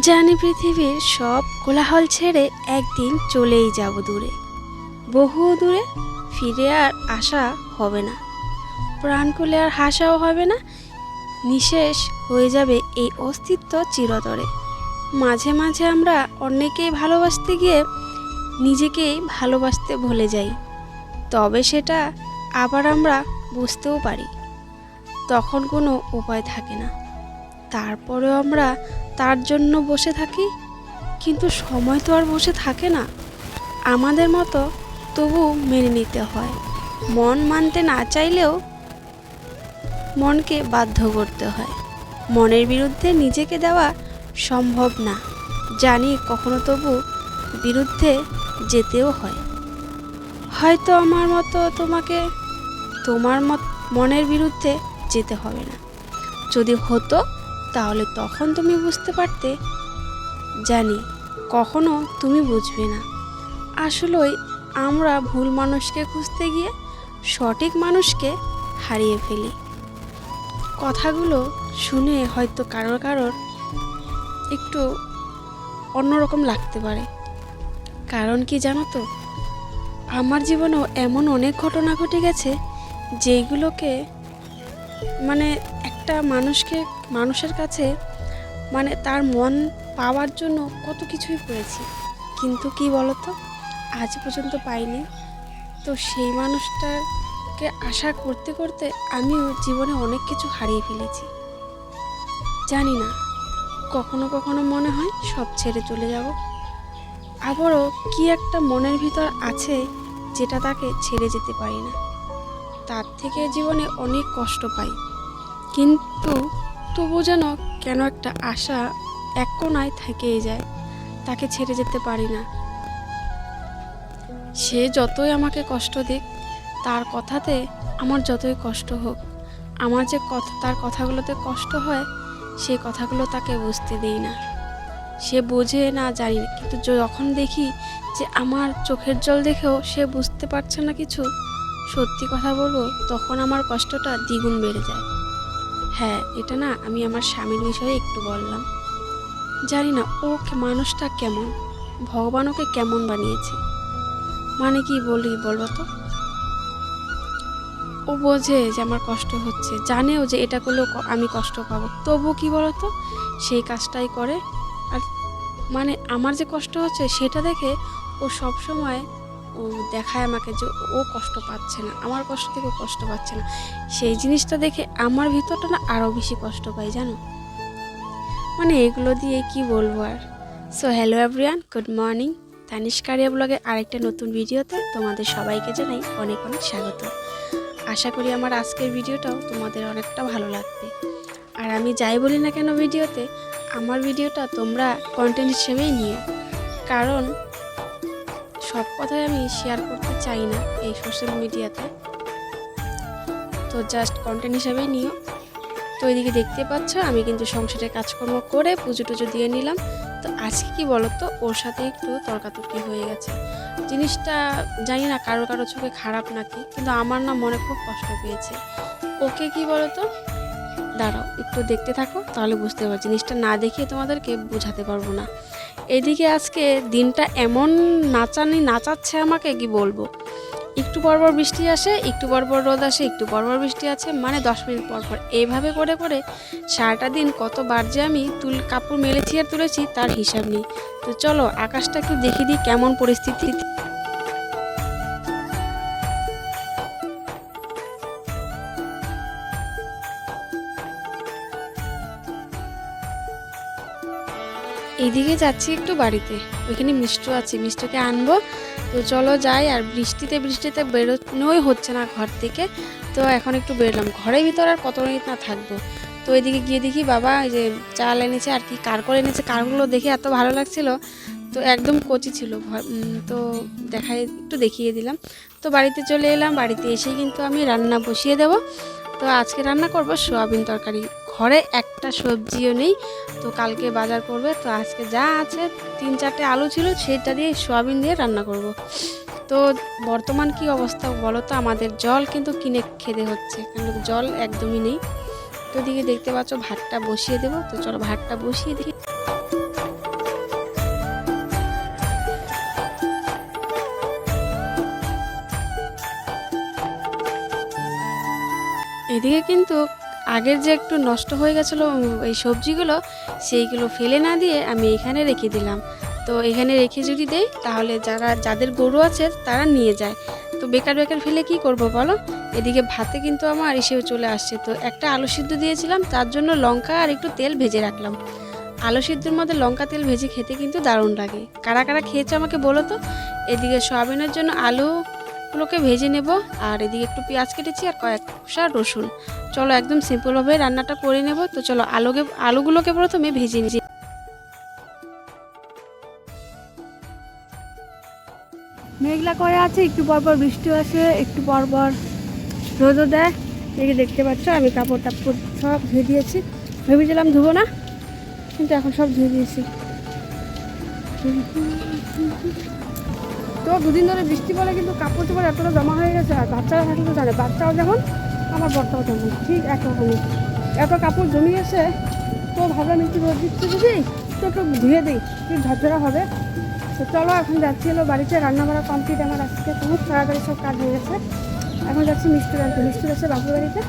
জানি পৃথিবীর সব কোলাহল ছেড়ে একদিন চলেই যাব দূরে। বহু দূরে ফিরে আর আশা হবে না। প্রাণ খুলে আর হাসাও হবে না। নিশেষ হয়ে যাবে এই অস্তিত্ব চিরতরে। মাঝে মাঝে আমরা অন্যকেই ভালোবাসতে গিয়ে নিজেকেই ভালোবাসতে ভুলে যাই। তবে সেটা আবার আমরা বুঝতেও পারি। তখন কোনো উপায় থাকে না। তারপরেও আমরা তার জন্য বসে থাকি? কিন্তু সময় তো আর বসে থাকে না। আমাদের মতো তবু মেনে নিতে হয়। মন মানতে না চাইলেও মনকে বাধ্য করতে হয়। মনের বিরুদ্ধে নিজেকে দেওয়া সম্ভব না। জানি কখনো তবু বিরুদ্ধে যেতেও হয়। হয়তো আমার মতো তোমাকে তোমার মত মনের বিরুদ্ধে যেতে হবে না। যদি হতো তাহলে তখন তুমি বুঝতে পারতে। জানি, কখনো তুমি বুঝবে না। আসলেই আমরা ভুল মানুষকে খুঁজতে গিয়ে সঠিক মানুষকে হারিয়ে ফেলি। কথাগুলো শুনে হয়তো কারোর কারোর একটু অন্যরকম লাগতে পারে। কারণ কি জানো তো? আমার জীবনেও এমন অনেক ঘটনা ঘটে গেছে যেইগুলোকে মানে একটা মানুষকে, মানুষের কাছে মানে তার মন পাওয়ার জন্য কত কিছুই করেছি। কিন্তু কি বলতো? আজ পর্যন্ত পাইনি। তো সেই মানুষটাকে আশা করতে করতে আমিও জীবনে অনেক কিছু হারিয়ে ফেলেছি। জানি না, কখনো কখনো মনে হয় সব ছেড়ে চলে যাব। আবারও কি একটা মনের ভিতর আছে যেটা তাকে ছেড়ে যেতে পারি না। তার থেকে জীবনে অনেক কষ্ট পাই। কিন্তু তবু যেন কেন একটা আশা এক থেকেই যায়, তাকে ছেড়ে যেতে পারি না। সে যতই আমাকে কষ্ট দিক, তার কথাতে আমার যতই কষ্ট হোক, আমার যে কথা, তার কথাগুলোতে কষ্ট হয় সেই কথাগুলো তাকে বুঝতে দেই না। সে বোঝে না জানি, কিন্তু যখন দেখি যে আমার চোখের জল দেখেও সে বুঝতে পারছে না কিছু সত্যি কথা বলব, তখন আমার কষ্টটা দ্বিগুণ বেড়ে যায়। হ্যাঁ এটা না আমি আমার স্বামীর বিষয়ে একটু বললাম। জানি না ও মানুষটা কেমন, ভগবান ওকে কেমন বানিয়েছে। মানে কি বলি বলব তো? ও বোঝে যে আমার কষ্ট হচ্ছে, জানেও যে এটা করলেও আমি কষ্ট পাবো। তবু কি বলতো? সেই কাজটাই করে। আর মানে আমার যে কষ্ট হচ্ছে, সেটা দেখে ও সব সময় ও দেখায় আমাকে যে ও কষ্ট পাচ্ছে না, আমার কষ্ট থেকে কষ্ট পাচ্ছে না। সেই জিনিসটা দেখে আমার ভিতরটা না আরও বেশি কষ্ট পাই জানো? মানে এগুলো দিয়ে কি বলব আর? So hello everyone good morning Tanishkariya ব্লগের আরেকটা নতুন ভিডিওতে তোমাদের সবাইকে জানাই অনেক অনেক স্বাগত। আশা করি আমার আজকের ভিডিওটাও তোমাদের অনেকটা ভালো লাগবে। আর আমি যাই বলি না কেন ভিডিওতে, আমার ভিডিওটা তোমরা কন্টেন্ট হিসেবেই নিও। কারণ সব কথাই আমি শেয়ার করতে চাই না এই সোশ্যাল মিডিয়াতে তো। জাস্ট কন্টেন্ট হিসাবেই নিও। তো এদিকে দেখতে পাচ্ছ, আমি কিন্তু সংসারে কাজকর্ম করে পুজো টুজো দিয়ে নিলাম। তো আজকে কি বলো তো ওর সাথে একটু তর্কাতর্কি হয়ে গেছে। জিনিসটা জানি না কারও কারও চোখে খারাপ নাকি, কিন্তু আমার না মনে খুব কষ্ট পেয়েছে। ওকে কি বলো তো দাঁড়াও, একটু দেখতে থাকো, তাহলে বুঝতে পারো। জিনিসটা না দেখিয়ে তোমাদেরকে বোঝাতে পারব না। এদিকে আজকে দিনটা এমন নাচানি, নাচাচ্ছে আমাকে, কি বলব? একটু পরপর বৃষ্টি আসে, একটু পরপর রোদ আসে, একটু পরপর বৃষ্টি আছে মানে দশ মিনিট পর পর। এইভাবে করে করে সারাটা দিন কতবার যে আমি তুল, কাপড় মেলেছি আর তুলেছি, তার হিসাব নেই। তো চলো আকাশটা একটু দেখে দিই কেমন পরিস্থিতি। এইদিকে যাচ্ছি একটু বাড়িতে। ওইখানে মিষ্টি আছে, মিষ্টিকে আনব। তো চলো যাই, আর বৃষ্টিতে বৃষ্টিতে বেরোনোই হচ্ছে না ঘর থেকে। তো এখন একটু বেরোলাম। ঘরের ভিতর আর কত মিনিট না থাকব। তো এদিকে গিয়ে দেখি বাবা, এই যে চাল এনেছে আর কি, কার করে এনেছে, কারগুলো দেখে এত ভালো লাগছিল। তো একদম কচি ছিল তো দেখাই, একটু দেখিয়ে দিলাম। তো বাড়িতে চলে এলাম, বাড়িতে এসেই কিন্তু আমি রান্না বসিয়ে দেব। তো আজকে রান্না করব সোয়াবিন তরকারি। ঘরে একটা সবজিও নেই। তো কালকে বাজার করবে। তো আজকে যা আছে, তিন চারটে আলু ছিল, সেটা দিয়ে সোয়াবিন দিয়ে রান্না করব। তো বর্তমান কি অবস্থা বলো তো? আমাদের জল কিন্তু কিনে খেতে হচ্ছে, কারণ জল একদমই নেই। তো দিকে দেখতে পাচ্ছ, ভাতটা বসিয়ে দেবো। তো চলো ভাতটা বসিয়ে দিই। এদিকে কিন্তু আগের যে একটু নষ্ট হয়ে গেছিল এই সবজিগুলো, সেইগুলো ফেলে না দিয়ে আমি এখানে রেখে দিলাম। তো এখানে রেখে যদি দেই, তাহলে যারা, যাদের গরু আছে, তারা নিয়ে যায়। তো বেকার বেকার ফেলে কি করব বলো? এদিকে ভাতে কিন্তু আমার এসেও চলে আসছে। তো একটা আলু সিদ্ধ দিয়েছিলাম, তার জন্য লঙ্কা আর একটু তেল ভেজে রাখলাম। আলু সিদ্ধর মধ্যে লঙ্কা তেল ভেজে খেতে কিন্তু দারুণ লাগে। কারা কারা খেয়েছে আমাকে বলো তো? এদিকে সয়াবিনের জন্য আলুগুলোকে ভেজে নেব। আর এদিকে একটু পেঁয়াজ কেটেছি আর কয়েক কোষা রসুন। চলো একদম সিম্পলভাবে রান্নাটা করে নেব। তো চলো আলুকে, আলুগুলোকে প্রথমে ভেজে নিই। মেঘলা করে আছে, একটু পর পর বৃষ্টি আসে, একটু পর পর রোদও দেয়। এই দেখতে পাচ্ছ, আমি কাপড় টাপড় সব ধুয়ে দিয়েছি। ভেবেছিলাম ধুবো না, কিন্তু এখন সব ধুয়ে দিয়েছি। তো দুদিন ধরে বৃষ্টি পড়ে, কিন্তু কাপড় চোপড় এতটা জমা হয়ে গেছে, আর বাচ্চারা থাকলে তো জানে, বাচ্চাও যেমন আমার বর্তাও তেমন, ঠিক একরকমই। এত কাপড় জমি গেছে তো ভাবলাম একটু রোদ দিচ্ছে যদি তো একটু ধুয়ে দিই, একটু ঝরঝরা হবে। তো চলো, এখন যাচ্ছি হলো বাড়িতে রান্না বান্না কমপ্লিট আমার আজকে খুব তাড়াতাড়ি সব কাজ হয়ে গেছে। এখন যাচ্ছি মিষ্টি আনতে মিষ্টি আছে বাবুর বাড়িতে।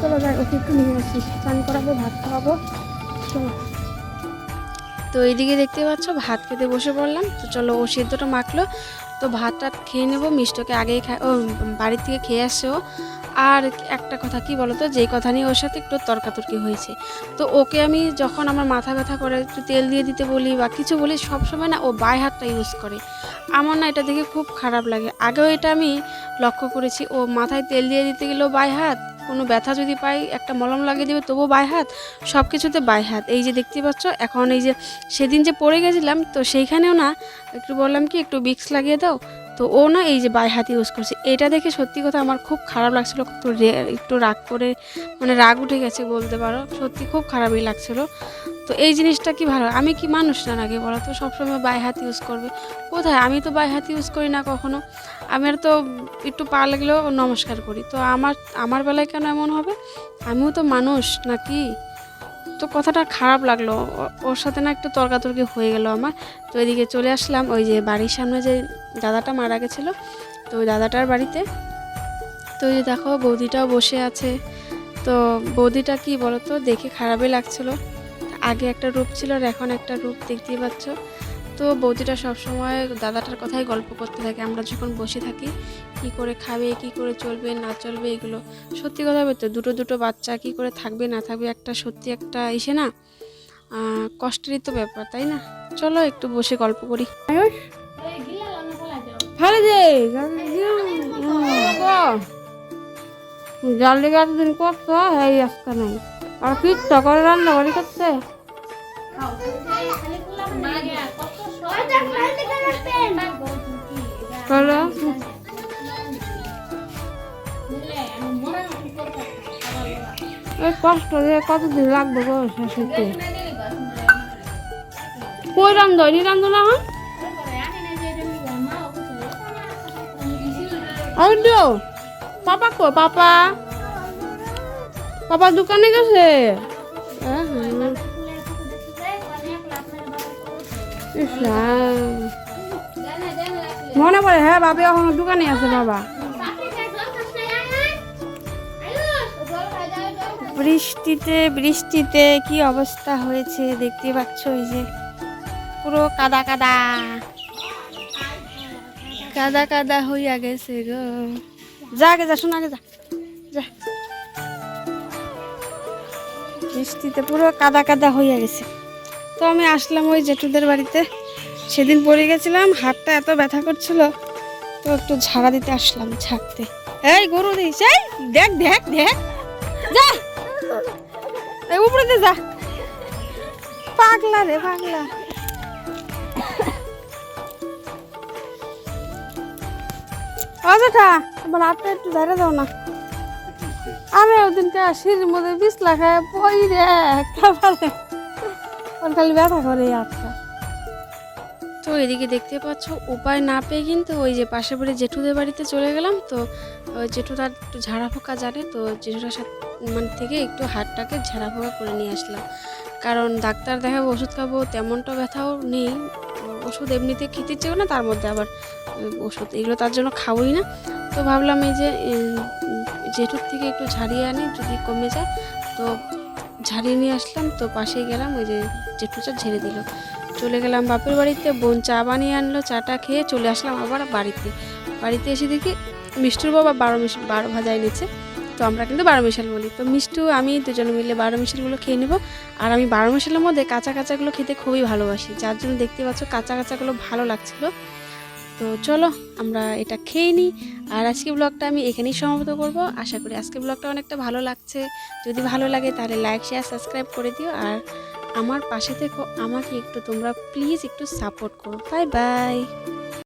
চলো যাই, ওকে একটু নিয়ে আসি চান করাবো, ভাত খাওয়াবো, চলো। তো এইদিকে দেখতে পাচ্ছ, ভাত খেতে বসে পড়লাম। তো চলো ও সিদ্ধটা মাখলো। তো ভাতটা খেয়ে নেব, মিষ্টকে আগেই খায় ও বাড়ি থেকে খেয়ে আসছে ও। আর একটা কথা, কি বলতো, যেই কথা নিয়ে ওর সাথে একটু তর্কাতর্কি হয়েছে। তো ওকে আমি যখন আমার মাথা ব্যথা করে, একটু তেল দিয়ে দিতে বলি বা কিছু বলি সবসময় না ও বাই হাতটা ইউজ করে। আমার না এটা দেখে খুব খারাপ লাগে। আগেও এটা আমি লক্ষ্য করেছি, ও মাথায় তেল দিয়ে দিতে গেলেও বাই হাত কোনো ব্যথা যদি পাই, একটা মলম লাগিয়ে দেবে, তবুও বাই হাত সব কিছুতে বাই হাত। এই যে দেখতে পাচ্ছ, এখন এই যে সেদিন যে পড়ে গেছিলাম, তো সেইখানেও না, একটু বললাম কি, একটু বিক্স লাগিয়ে দাও। তো ও না এই যে বাই হাত ইউজ করছে। এটা দেখে সত্যি কথা আমার খুব খারাপ লাগছিল। তো একটু রাগ করে মানে রাগ উঠে গেছে বলতে পারো। সত্যি খুব খারাপই লাগছিল। তো এই জিনিসটা কি ভালো? আমি কি মানুষ না নাকি বলো তো? সবসময় বাই হাত ইউজ করবে। কোথায়? আমি তো বাই হাত ইউজ করি না কখনো। আমার তো একটু পা লাগলেও নমস্কার করি। তো আমার আমার বেলায় কেন এমন হবে? আমিও তো মানুষ নাকি? তো কথাটা খারাপ লাগল। ওর সাথে না একটু তর্কাতর্কি হয়ে গেল আমার। তো এদিকে চলে আসলাম ওই যে বাড়ির সামনে যে দাদাটা মারা গেছিল। তো ওই দাদাটার বাড়িতে। তো ওই যে দেখো বৌদিটাও বসে আছে। তো বৌদিটা কি বলো তো? দেখে খারাপই লাগছিল। আগে একটা রূপ ছিল আর এখন একটা রূপ দেখতেই পাচ্ছ। তো বৌদিটা সবসময় দাদাটার কথাই গল্প করতে থাকে। আমরা যখন বসে থাকি, কি করে খাবে, কি করে চলবে, না চলবে এগুলো। সত্যি কথা বলতে দুটো দুটো বাচ্চা কি করে থাকবে, না থাকবে, একটা সত্যি, একটা ইসে না? কষ্টেরই তো ব্যাপার, তাই না? চলো একটু বসে গল্প করি। ভালো যে জাল লেগে এতদিন করতো এই আজকে নাই। আর কি করে রান্না বাড়ি করছে করো এই কষ্ট রে কতদিন লাগবে গো শেষ হইতে কই রান্ধো? নি রান্ধো না হ্যাঁ আইডো পাপা কো? পাপা? পাপা দোকানে গেছে? আহা। মনে পড়ে হ্যাঁ বাবা এখন দোকানে আছে, বাবা। বৃষ্টিতে বৃষ্টিতে কি অবস্থা হয়েছে দেখতে পাচ্ছ এই যে? পুরো কাদা কাদা। কাদা কাদা হইয়া গেছে গো। যা গে যা, শোনা গে যা যা। বৃষ্টিতে পুরো কাদা কাদা হইয়া গেছে। তো আমি আসলাম ওই জেঠুদের বাড়িতে। সেদিন পড়ে গেছিলাম, হাতটা এত ব্যথা করছিল, তো একটু ঝাড়া দিতে আসলাম ঝাড়তে। এই গরু দিস, এই দেখ দেখ দেখ। যা। এই উপরে দিয়ে যা। পাগলা রে, পাগলা। অযথা আমার হাতটা একটু ধরে দাও না। আমি ওদিনকে সিঁড়ির মধ্যে বিছলা খায় বই রে ওর খালি ব্যথা করে তো এদিকে দেখতে পাচ্ছ, উপায় না পেয়ে কিন্তু ওই যে পাশের বাড়ি জেঠুদের বাড়িতে চলে গেলাম। তো জেঠুরা একটু ঝাড়া ফোঁকা জানে, তো জেঠুরার সাথে মানে থেকে একটু হাতটাকে ঝাড়া ফোঁকা করে নিয়ে আসলাম। কারণ ডাক্তার দেখাবো, ওষুধ খাব, তেমনটা ব্যথাও নেই। ওষুধ এমনিতে খেতে ইচ্ছে না, তার মধ্যে আবার ওষুধ, এগুলো তার জন্য খাবোই না। তো ভাবলাম এই যে জেঠুর থেকে একটু ঝাড়িয়ে আনি, যদি কমে যায়। তো ঝাড়িয়ে নিয়ে আসলাম, তো পাশেই গেলাম, ওই যে জেঠুটা ঝেড়ে দিল। চলে গেলাম বাপের বাড়িতে, বোন চা বানিয়ে আনলো, চাটা খেয়ে চলে আসলাম আবার বাড়িতে। বাড়িতে এসে দেখি মিষ্টির বাবা বারো মিশ বারো ভাজা এনেছে, তো আমরা কিন্তু বারো মিশাল বলি। তো মিষ্টু, আমি দুজনে মিলে বারো মিশালগুলো খেয়ে নেব। আর আমি বারো মিশালের মধ্যে কাঁচা কাঁচাগুলো খেতে খুবই ভালোবাসি। যার জন্য দেখতে পাচ্ছ কাঁচা কাঁচাগুলো ভালো লাগছিল। তো চলো, আমরা এটা খেয়ে নিই। আর আজকে ব্লগটা আমি এখানেই সমাপ্ত করব। আশা করি আজকে ব্লগটা অনেকটা ভালো লাগছে। যদি ভালো লাগে তাহলে লাইক, শেয়ার, সাবস্ক্রাইব করে দিও। আর আমার পাশে থেকো আমাকে একটু তোমরা প্লিজ একটু সাপোর্ট করো। Bye bye